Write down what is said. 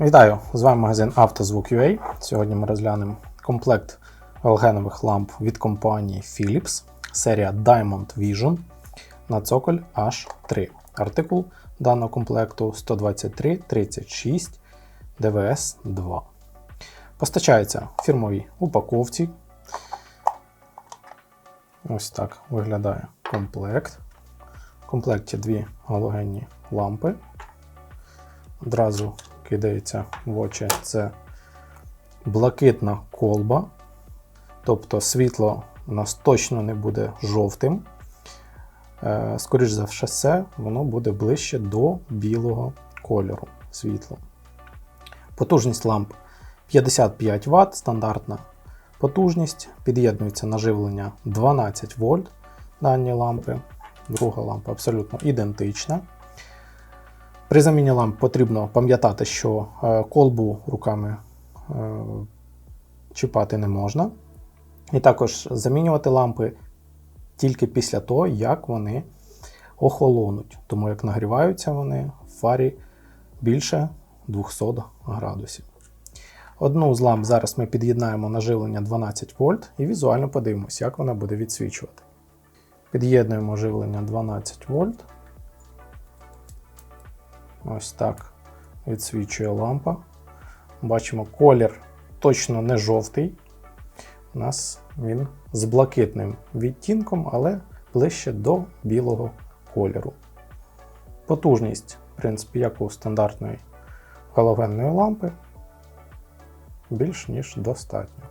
Вітаю! З вами магазин «Автозвук.UA». Сьогодні ми розглянемо комплект галогенових ламп від компанії Philips, серія Diamond Vision на цоколь H3. Артикул даного комплекту 12336 DVS 2. Постачається в фірмовій упаковці. Ось так виглядає комплект. В комплекті дві галогенні лампи. Одразу кидається в очі це блакитна колба. Тобто світло у нас точно не буде жовтим. Е, Скоріш за все, воно буде ближче до білого кольору світла. Потужність ламп 55 Вт, стандартна потужність. Під'єднується на живлення 12 вольт дані лампи. Друга лампа абсолютно ідентична. При заміні ламп потрібно пам'ятати, що е, колбу руками е, чіпати не можна. І також замінювати лампи тільки після того, як вони охолонуть. Тому як нагріваються вони в фарі більше 200 градусів. Одну з ламп зараз ми під'єднаємо на живлення 12 вольт і візуально подивимося, як вона буде відсвічувати. Під'єднуємо живлення 12 вольт. Ось так відсвічує лампа. Бачимо, колір точно не жовтий. У нас він з блакитним відтінком, але ближче до білого кольору. Потужність, в принципі, як у стандартної галогенної лампи, більш ніж достатньо.